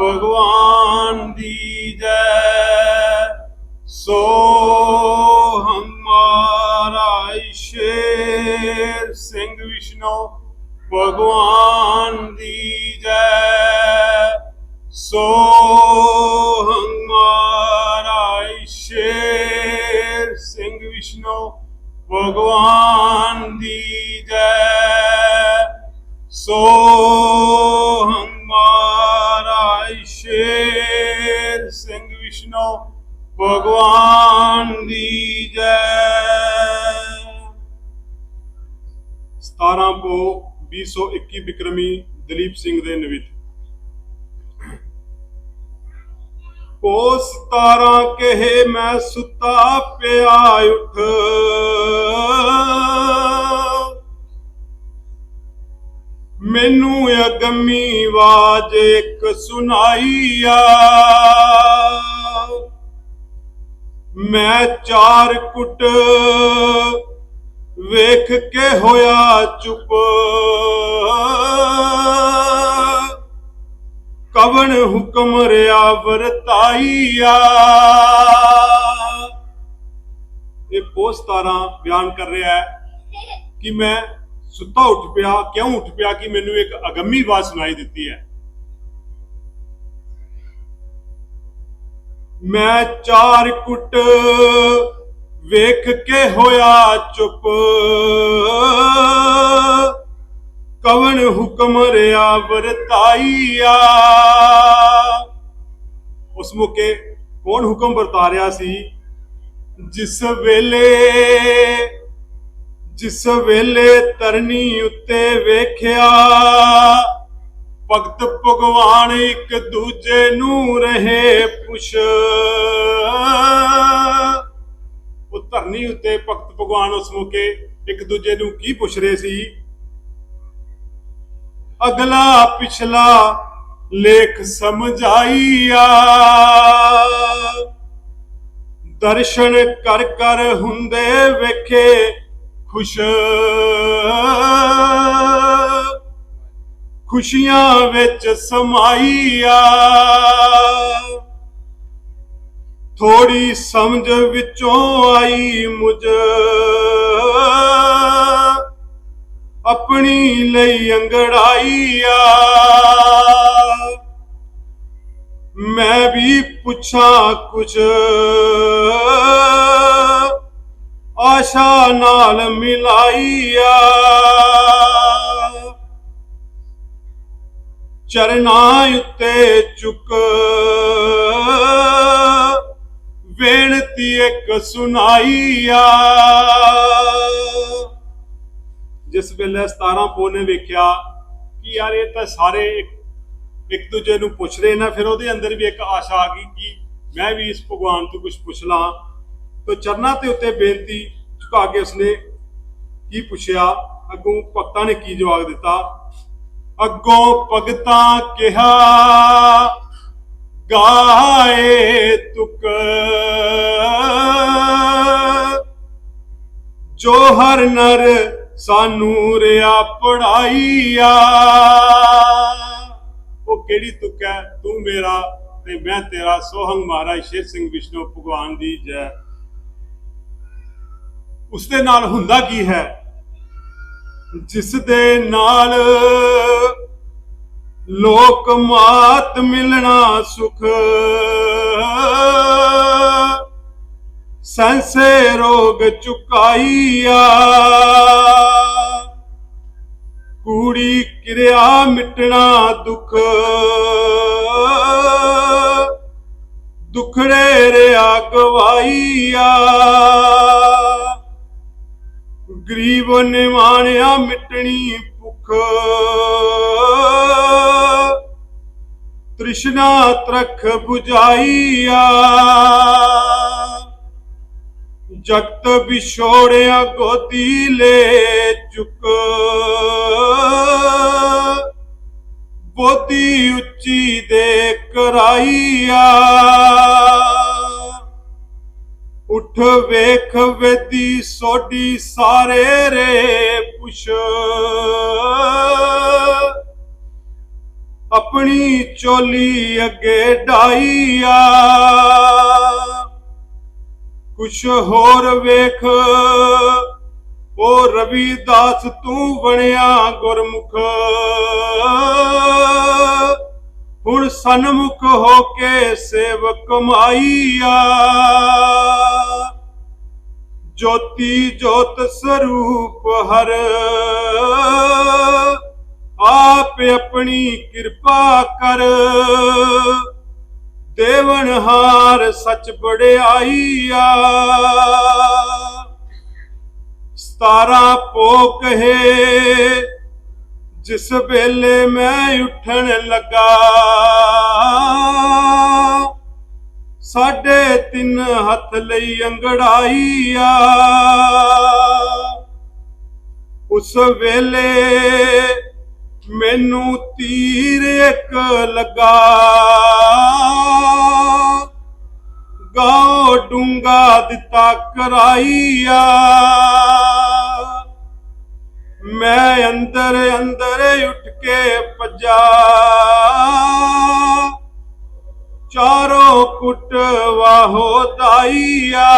ਭਗਵਾਨ ਦੀ ਜੈ। ਸੋ ਹਮਾਰਾ ਸ਼ੇਰ ਸਿੰਘ ਵਿਸ਼ਨੂੰ, ਭਗਵਾਨ ਦੀ ਜੈ। ਸੋ ਹਮਾਰਾ ਸ਼ੇਰ ਸਿੰਘ ਵਿਸ਼ਨੂੰ, ਭਗਵਾਨ ਦੀ ਜੈ। ਸੋ ਹਮਾਰਾ ਸ਼ੇਰ ਸਿੰਘ ਵਿਸ਼ਨੂੰ, ਭਗਵਾਨ ਦੀ ਜੈ। 17 ਪੋ 2021 ਬਿਕਰਮੀ ਦਲੀਪ ਸਿੰਘ ਦੇ ਨਵਿਤ। ਪੋ 17 ਕਹੇ ਮੈਂ ਸੁੱਤਾ ਪਿਆ ਉੱਠ। ਮੈਨੂੰ ਅਗੰਮੀ ਆਵਾਜ਼ ਇੱਕ ਸੁਣਾਈ ਆ। ਮੈਂ ਚਾਰ ਕੁੱਟ ਵੇਖ ਕੇ ਹੋਇਆ ਚੁੱਪ। ਕਵਣ ਹੁਕਮ ਰਿਆ ਵਰਤਾਈਆ ਇਹ ਪੋਸਤਾਰਾ ਬਿਆਨ ਕਰ ਰਿਹਾ ਹੈ ਕਿ ਮੈਂ ਸੁੱਤਾ ਉੱਠ ਪਿਆ, ਕਿਉਂ ਉੱਠ ਪਿਆ ਕਿ ਮੈਨੂੰ ਇੱਕ ਅਗੰਮੀ ਆਵਾਜ਼ ਸੁਣਾਈ ਦਿੱਤੀ ਹੈ? ਮੈਂ ਚਾਰ ਕੁੱਟ ਵੇਖ ਕੇ ਹੋਇਆ ਚੁੱਪ। ਕਵਣ ਹੁਕਮ ਰਿਆ ਵਰਤਾਈਆ? ਉਸ ਮੌਕੇ ਕੌਣ ਹੁਕਮ ਵਰਤਾ ਰਿਹਾ ਸੀ? ਜਿਸ ਵੇਲੇ ਜਿਸ ਵੇਲੇ ਤਰਨੀ ਉੱਤੇ ਵੇਖਿਆ, ਭਗਤ ਭਗਵਾਨ ਇੱਕ ਦੂਜੇ ਨੂੰ ਰਹੇ ਪੁੱਛ। ਉਹ ਧਰਨੀ ਉੱਤੇ ਭਗਤ ਭਗਵਾਨ ਉਸ ਮੌਕੇ ਇੱਕ ਦੂਜੇ ਨੂੰ ਕੀ ਪੁੱਛ ਰਹੇ ਸੀ? ਅਗਲਾ ਪਿਛਲਾ ਲੇਖ ਸਮਝਾਈਆ ਦਰਸ਼ਨ ਕਰ ਕਰ ਹੁੰਦੇ ਵੇਖੇ ਖੁਸ਼ ਖੁਸ਼ੀਆਂ ਵਿੱਚ ਸਮਾਈਆ। ਥੋੜੀ ਸਮਝ ਵਿੱਚੋਂ ਆਈ ਮੁਝ। ਆਪਣੀ ਲਈ ਅੰਗੜਾਈਆ। ਮੈਂ ਵੀ ਪੁੱਛਾਂ ਕੁਛ ਆਸ਼ਾ ਨਾਲ ਮਿਲਾਈਆ। ਚਰਨਾਂ ਉੱਤੇ ਚੁੱਕ ਬੇਨਤੀ ਇੱਕ ਸੁਣਾਈਆ। ਜਿਸ ਵੇਲੇ 17 ਪੋ ਨੇ ਵੇਖਿਆ ਕਿ ਯਾਰ ਇਹ ਤਾਂ ਸਾਰੇ ਇੱਕ ਇੱਕ ਦੂਜੇ ਨੂੰ ਪੁੱਛ ਰਹੇ ਨਾ, ਫਿਰ ਉਹਦੇ ਅੰਦਰ ਵੀ ਇੱਕ ਆਸ਼ਾ ਆ ਗਈ ਕਿ ਮੈਂ ਵੀ ਇਸ ਭਗਵਾਨ ਤੋਂ ਕੁਝ ਪੁੱਛ ਲਾਂ। ਤੋ ਚਰਨਾਂ ਤੇ ਉੱਤੇ ਬੇਨਤੀ ਝੁਕਾ ਕੇ ਉਸਨੇ ਕੀ ਪੁੱਛਿਆ? ਅੱਗੋਂ ਭਗਤਾਂ ਨੇ ਕੀ ਜਵਾਬ ਦਿੱਤਾ? ਅੱਗੋਂ ਭਗਤਾਂ ਕਿਹਾ, ਗਾਏ ਤੁਕ ਜੋ ਹਰ ਨਰ ਸਾਨੂੰ ਰਿਆ ਪੜਾਈਆ। ਉਹ ਕਿਹੜੀ ਤੁਕ ਹੈ? ਤੂੰ ਮੇਰਾ ਤੇ ਮੈਂ ਤੇਰਾ ਸੋਹੰਗ ਮਹਾਰਾਜ ਸ਼ੇਰ ਸਿੰਘ ਵਿਸ਼ਨੂੰ ਭਗਵਾਨ ਦੀ ਜੈ। ਉਸ ਦੇ ਨਾਲ ਹੁੰਦਾ ਕੀ ਹੈ? ਜਿਸ ਦੇ ਨਾਲ ਲੋਕ ਮਾਤ ਮਿਲਣਾ ਸੁਖ। ਸੰਸੇ ਰੋਗ ਚੁਕਾਈਆ। ਕੂੜੀ ਕਿਰਿਆ ਮਿਟਣਾ ਦੁਖ। ਦੁਖੜੇ ਰਿਆ ਗਵਾਈਆ। ਗਰੀਬ ਨਿਵਾਣਿਆ ਮਿਟਣੀ ਭੁੱਖ। ਤ੍ਰਿਸ਼ਨਾ ਤਰਖ 부ਝਾਈਆ। ਜਗਤ ਵਿਛੋੜਿਆ ਗੋਦੀ ਲੈ ਚੁੱਕ। ਬੋਦੀ ਉੱਚੀ ਦੇ ਕਰਾਈਆ। ਉਠ ਵੇਖ ਵੇਦੀ ਸੋਡੀ ਸਾਰੇ ਰੇ ਪੁਛ। ਆਪਣੀ ਚੋਲੀ ਅੱਗੇ ਡਾਈਆ। ਕੁਛ ਹੋਰ ਵੇਖ। ਉਹ ਰਵੀਦਾਸ ਤੂੰ ਬਣਿਆ ਗੁਰਮੁਖ। ਹੁਣ ਸਨਮੁਖ ਹੋ ਕੇ ਸੇਵਕ ਮਾਈਆ। ਜੋਤੀ ਜੋਤ ਸਰੂਪ ਹਰ। ਆਪ ਆਪਣੀ ਕਿਰਪਾ ਕਰ। ਦੇਵਨ ਦੇਵਨਹਾਰ ਸੱਚ ਬੜਾਈਆ ਸਤਾਰਾ ਪੋ ਕਹੇ ਜਿਸ ਵੇਲੇ ਮੈਂ ਉੱਠਣ ਲੱਗਾ। ਸਾਡੇ ਤਿੰਨ ਹੱਥ ਲਈ ਅੰਗੜਾਈਆ ਉਸ ਵੇਲੇ ਮੈਨੂੰ ਤੀਰ ਇੱਕ ਲੱਗਾ। ਗਾਉ ਡੂੰਗਾ ਦਿੱਤਾ ਕਰਾਈਆ ਮੈਂ ਅੰਦਰ ਅੰਦਰ ਉੱਠ ਕੇ ਭਜਾ। ਚਾਰੋਂ ਕੁੱਟ ਵਾਹੋ ਦਾਈਆ।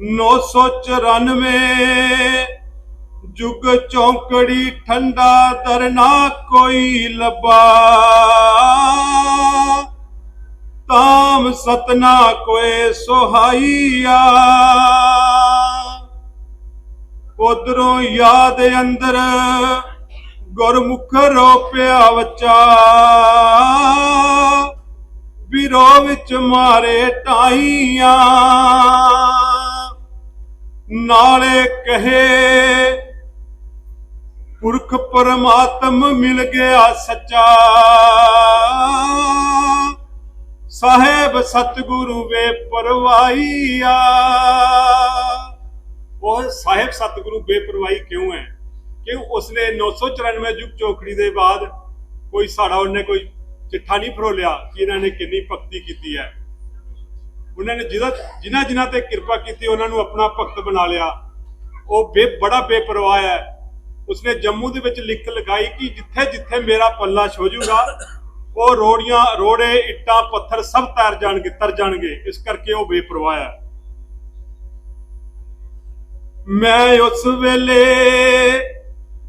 994 ਜੁਗ ਚੌਂਕੜੀ ਠੰਡਾ ਦਰਨਾ ਕੋਈ ਲੱਭਾ। ਤਾਮ ਸਤਨਾ ਕੋਏ ਸੁਹਾਈਆ। ਉਧਰੋਂ ਯਾਦ ਅੰਦਰ ਗੁਰਮੁਖ ਰੋਪਿਆ ਬੱਚਾ। ਵਿਰੋ ਵਿੱਚ ਮਾਰੇ ਟਾਈਆਂ ਨਾਲੇ ਕਹੇ, ਪੁਰਖ ਪਰਮਾਤਮ ਮਿਲ ਗਿਆ ਸੱਚਾ। ਸਾਹਿਬ ਸਤਿਗੁਰੂ ਵੇ ਪਰਵਾਈਆ ਉਹ ਸਾਹਿਬ ਸਤਿਗੁਰੂ ਬੇਪਰਵਾਹੀ ਕਿਉਂ ਹੈ? ਕਿ ਉਸਨੇ 994 ਯੁਗ ਚੋਖੜੀ ਦੇ ਬਾਅਦ ਕੋਈ ਸਾੜਾ, ਉਹਨੇ ਕੋਈ ਚਿੱਠਾ ਨਹੀਂ ਫਰੋਲਿਆ ਕਿ ਇਹਨਾਂ ਨੇ ਕਿੰਨੀ ਭਗਤੀ ਕੀਤੀ ਹੈ। ਉਹਨਾਂ ਨੇ ਜਿਹਦਾ, ਜਿਨ੍ਹਾਂ ਜਿਨ੍ਹਾਂ ਤੇ ਕਿਰਪਾ ਕੀਤੀ, ਉਹਨਾਂ ਨੂੰ ਆਪਣਾ ਭਗਤ ਬਣਾ ਲਿਆ। ਉਹ ਬੇ, ਬੜਾ ਬੇਪਰਵਾਹ ਹੈ। ਉਸਨੇ ਜੰਮੂ ਦੇ ਵਿੱਚ ਲਿਖ ਲਗਾਈ ਕਿ ਜਿੱਥੇ ਜਿੱਥੇ ਮੇਰਾ ਪੱਲਾ ਛੋਜੂਗਾ ਉਹ ਰੋੜੀਆਂ, ਰੋੜੇ, ਇੱਟਾਂ, ਪੱਥਰ ਸਭ ਤੈਰ ਜਾਣਗੇ, ਤਰ ਜਾਣਗੇ। ਇਸ ਕਰਕੇ ਉਹ ਬੇਪਰਵਾਹ ਹੈ। ਮੈਂ ਉਸ ਵੇਲੇ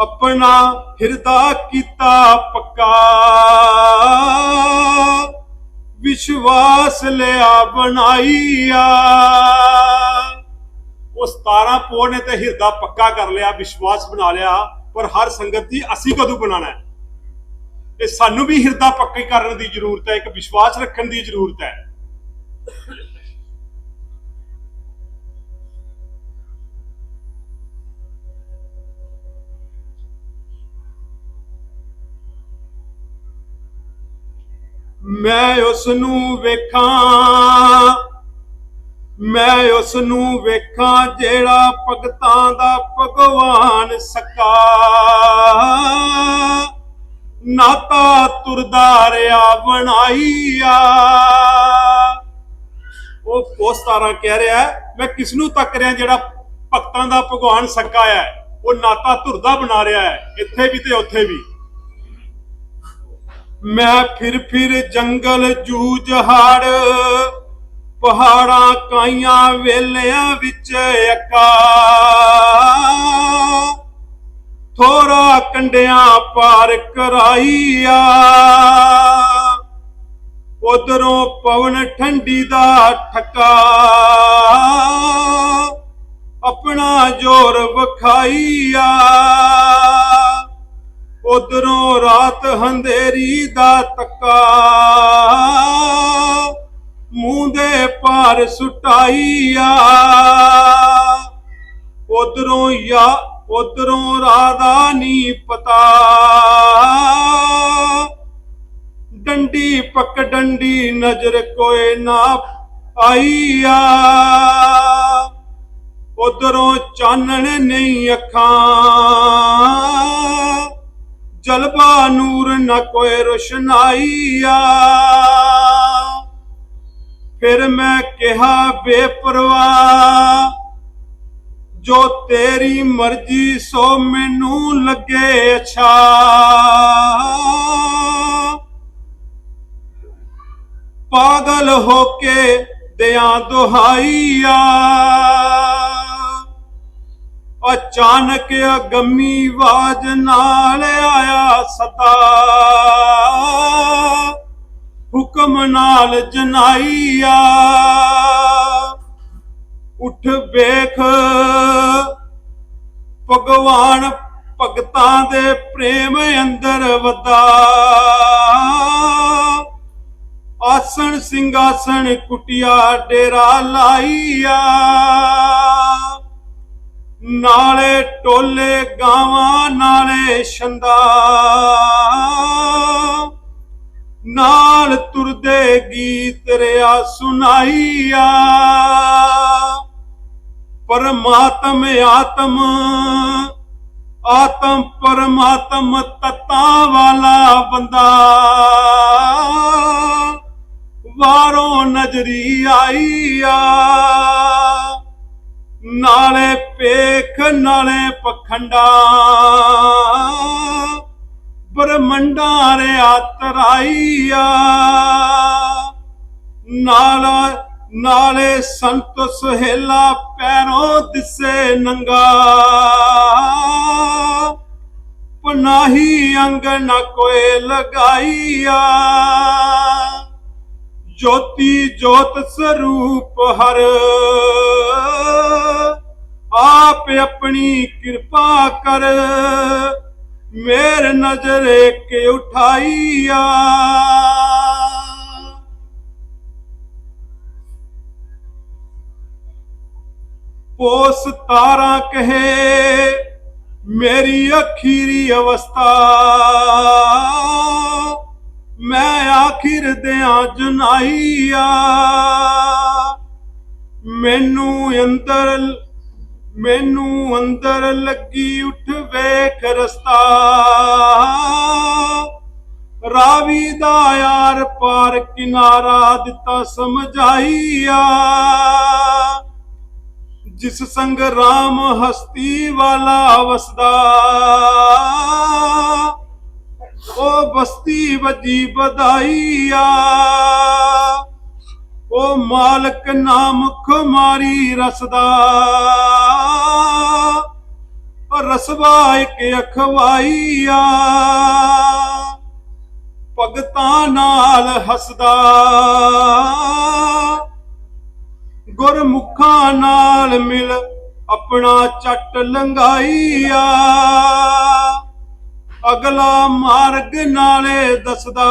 ਆਪਣਾ ਹਿਰਦਾ ਕੀਤਾ ਪੱਕਾ। ਵਿਸ਼ਵਾਸ ਲਿਆ ਬਣਾਈਆ ਉਹ 17 ਪੋਹ ਨੇ ਤੇ ਹਿਰਦਾ ਪੱਕਾ ਕਰ ਲਿਆ, ਵਿਸ਼ਵਾਸ ਬਣਾ ਲਿਆ, ਪਰ ਹਰ ਸੰਗਤ ਦੀ ਅਸੀਂ ਕਦੋਂ ਬਣਾਣਾ ਹੈ? ਇਹ ਸਾਨੂੰ ਵੀ ਹਿਰਦਾ ਪੱਕੀ ਕਰਨ ਦੀ ਜ਼ਰੂਰਤ ਹੈ, ਇੱਕ ਵਿਸ਼ਵਾਸ ਰੱਖਣ ਦੀ ਜ਼ਰੂਰਤ ਹੈ। ਮੈਂ ਉਸ ਨੂੰ ਵੇਖਾਂ। ਮੈਂ ਉਸ ਨੂੰ ਵੇਖਾਂ ਜਿਹੜਾ ਭਗਤਾਂ ਦਾ ਭਗਵਾਨ ਸਕਾ। ਨਾਤਾ ਤੁਰਦਾ ਰਿਆ, ਬਣਾਈਆ। ਉਹ ਪੋਸਤਾਰਾ ਕਹਿ ਰਿਹਾ ਮੈਂ ਕਿਸ ਨੂੰ ਤੱਕ ਰਿਹਾ ਜਿਹੜਾ ਭਗਤਾਂ ਦਾ ਭਗਵਾਨ ਸਕਾ ਹੈ? ਉਹ ਨਾਤਾ ਤੁਰਦਾ ਬਣਾ ਰਿਹਾ ਹੈ, ਇੱਥੇ ਵੀ ਤੇ ਉੱਥੇ ਵੀ। ਮੈਂ ਫਿਰ ਫਿਰ ਜੰਗਲ ਜੂਝ ਹਾੜ ਪਹਾੜਾਂ ਕਾਈਆਂ ਵੇਲਿਆਂ ਵਿੱਚ ਅੱਕਾ। ਥੋੜਾ ਕੰਡਿਆਂ ਪਾਰ ਕਰਾਈਆ। ਉਧਰੋਂ ਪਵਨ ਠੰਡੀ ਦਾ ਠੱਕਾ। ਆਪਣਾ ਜ਼ੋਰ ਵਿਖਾਈਆ। ਉਧਰੋਂ ਰਾਤ ਹੰਦੇਰੀ ਦਾ ਤੱਕਾ। ਮੂੰਹ ਦੇ ਪਾਰ ਸੁਟਾਈਆ ਉਧਰੋਂ ਯਾ, ਉਧਰੋਂ ਰਾਦਾ ਨਹੀਂ ਪਤਾ। ਡੰਡੀ ਪੱਕ ਡੰਡੀ ਨਜ਼ਰ ਕੋਏ ਨਾ ਆਈਆ ਉਧਰੋਂ ਚਾਨਣ ਨਹੀਂ ਅੱਖਾਂ। ਜਲਵਾ ਨੂਰ ਨਾ ਕੋਈ ਰੋਸ਼ਨਾਈਆ। ਫਿਰ ਮੈਂ ਕਿਹਾ, ਬੇਪਰਵਾਹ, ਜੋ ਤੇਰੀ ਮਰਜ਼ੀ ਸੋ ਮੈਨੂੰ ਲੱਗੇ ਅੱਛਾ। ਪਾਗਲ ਹੋ ਕੇ ਦਿਆਂ ਦੁਹਾਈਆ। ਅਚਾਨਕ ਅਗੰਮੀ ਆਵਾਜ਼ ਨਾਲ ਆਇਆ ਸਤਾ। ਹੁਕਮ ਨਾਲ ਜਨਾਈਆ। ਉੱਠ ਵੇਖ। ਭਗਵਾਨ ਭਗਤਾਂ ਦੇ ਪ੍ਰੇਮ ਅੰਦਰ ਵਦਾ ਆਸਣ ਸਿੰਘਾਸਣ ਕੁਟਿਆ ਡੇਰਾ ਲਾਈਆ। ਨਾਲੇ ਟੋਲੇ ਗਾਵਾਂ, ਨਾਲੇ ਛੰਦਾ। ਨਾਲ ਤੁਰਦੇ ਗੀਤ ਰਿਆ ਸੁਨਾਈਆ। ਪਰਮਾਤਮ ਆਤਮ ਆਤਮ ਪਰਮਾਤਮ ਤਤਾਂ ਵਾਲਾ ਬੰਦਾ। ਵਾਰੋਂ ਨਜ਼ਰੀ ਆਈਆ ਨਾਲੇ ਭੇਖ ਨਾਲੇ ਪਖੰਡਾ। ਬ੍ਰਹਮੰਡਾਂ ਰਿਆ ਤਰਾਈਆ ਨਾਲਾ, ਨਾਲੇ ਸੰਤ ਸੁਹੇਲਾ ਪੈਰੋਂ ਦਿਸੇ ਨੰਗਾ। ਪਨਾਹੀ ਅੰਗ ਨਾ ਕੋਏ ਲਗਾਈਆ। ਜੋਤੀ ਜੋਤ ਸਰੂਪ ਹਰ। ਆਪ ਆਪਣੀ ਕਿਰਪਾ ਕਰ। ਮੇਰ ਨਜ਼ਰ ਕੇ ਉਠਾਈਆ ਪੋਸ ਤਾਰਾ ਕਹੇ, ਮੇਰੀ ਅਖੀਰੀ ਅਵਸਥਾ। ਮੈਂ ਆਖਿਰ ਦਿਆਂ ਜਨਾਈਆ ਮੈਨੂੰ ਅੰਦਰ ਮੈਨੂੰ ਅੰਦਰ ਲੱਗੀ ਉੱਠ ਵੇਖ ਰਸਤਾ। ਰਾਵੀ ਦਾ ਯਾਰ ਪਾਰ ਕਿਨਾਰਾ ਦਿੱਤਾ ਸਮਝਾਈਆ। ਜਿਸ ਸੰਗ ਰਾਮ ਹਸਤੀ ਵਾਲਾ ਵਸਦਾ। ਉਹ ਬਸਤੀ ਵਜੀ ਬਧਾਈਆ ਉਹ ਮਾਲਕ ਨਾਮ ਖੁਮਾਰੀ ਰਸਦਾ। ਉਹ ਰਸਵਾ ਇੱਕ ਅਖਵਾਈਆ ਭਗਤਾਂ ਨਾਲ ਹੱਸਦਾ। ਗੁਰਮੁਖਾਂ ਨਾਲ ਮਿਲ ਆਪਣਾ ਚੱਟ ਲੰਘਾਈਆ ਅਗਲਾ ਮਾਰਗ ਨਾਲੇ ਦੱਸਦਾ।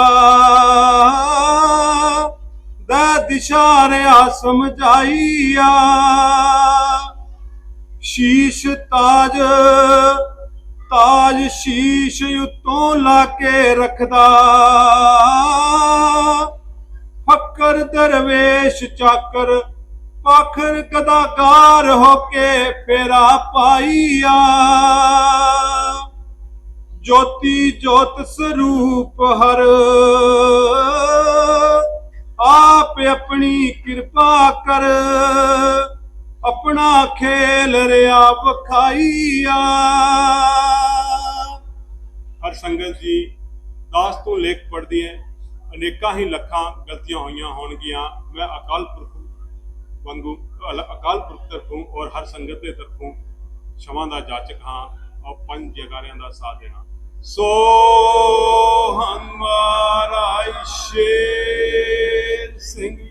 ਦਾ ਦਿਸ਼ਾ ਰਿਆ ਸਮਝਾਈਆ। ਸ਼ੀਸ਼ ਤਾਜ ਤਾਜ ਸ਼ੀਸ਼ ਉਤੋਂ ਲਾ ਕੇ ਰੱਖਦਾ। ਫਕਰ ਦਰਵੇਸ਼ ਚਾਕਰ, ਪਖਰ ਕਦਾਕਾਰ ਹੋ ਕੇ ਫੇਰਾ ਪਾਈਆ। ਜੋਤੀ ਜੋਤ ਸਰੂਪ ਹਰ ਆਪ ਆਪਣੀ ਕਿਰਪਾ ਕਰ। ਆਪਣਾ ਖੇਲ ਰਿਆ ਵਖਾਈਆ। ਹਰ ਸੰਗਤ ਜੀ, ਦਾਸ ਤੋਂ ਲੇਖ ਪੜਦੀ ਹੈ ਅਨੇਕਾਂ ਹੀ ਲੱਖਾਂ ਗਲਤੀਆਂ ਹੋਈਆਂ ਹੋਣਗੀਆਂ। ਮੈਂ ਅਕਾਲ ਪੁਰਖ ਵਾਂਗੂ ਅਕਾਲ ਪੁਰਖ ਤਰਫੋਂ ਔਰ ਹਰ ਸੰਗਤ ਦੇ ਤਰਫੋਂ ਸ਼ਮਾ ਦਾ ਜਾਚਕ ਹਾਂ ਔਰ ਪੰਜ ਜਗਾਰਿਆਂ ਦਾ ਸਾਥ ਦੇਣਾ। ਸੋ ਹਮਾਰਾ ਇਸ਼ੇ